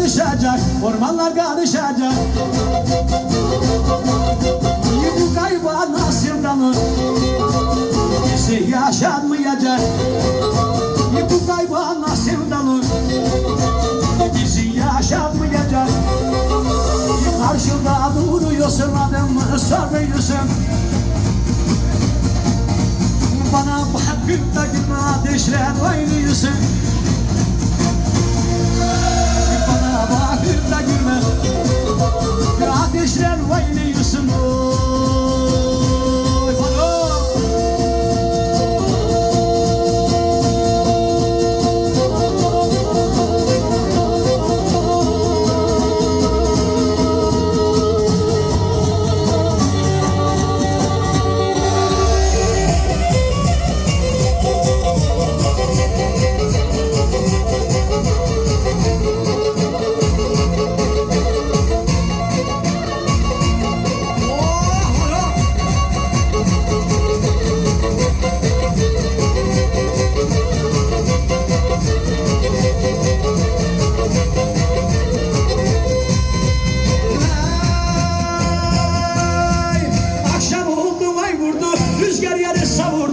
karışacak, ormanlar karışacak. Bu kayba nasıldanı, bizi yaşanmayacak. Bu kayba nasıldanı, bizi yaşanmayacak. Karşımda duruyorsun adımı soruyorsun. Bana bakıp da gülme ateşler oynuyorsun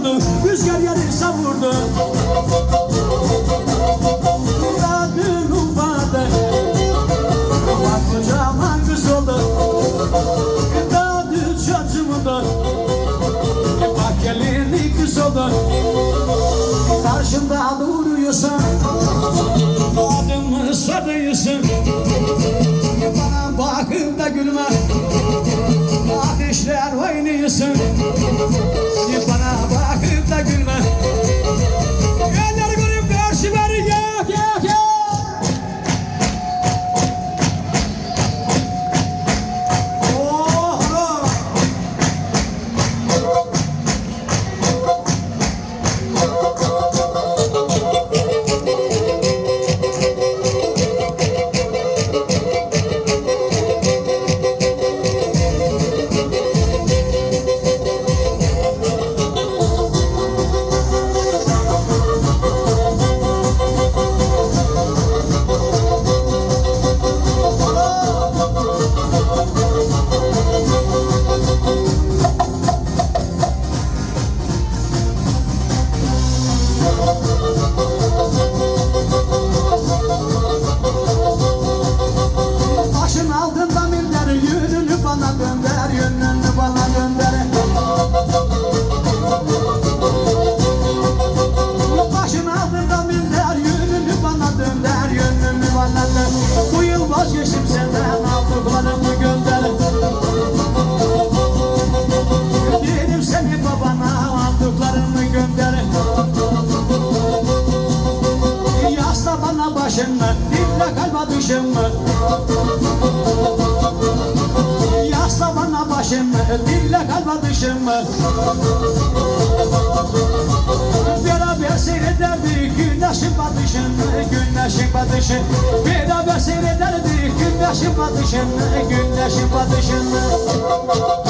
savurdu Rüzgar yarı savurdu Muradın ufadı Bak kocaman kız oldu. Dadı çocuğumu da Bak gelini kız oldu. Karşımda duruyorsun bana başını, dinle kalba düşümü Yasla bana başımı, dinle kalba düşümü Beraber seyrederdik güneşin batışını, güneşin batışı Beraber seyrederdik güneşin batışını, güneşin batışını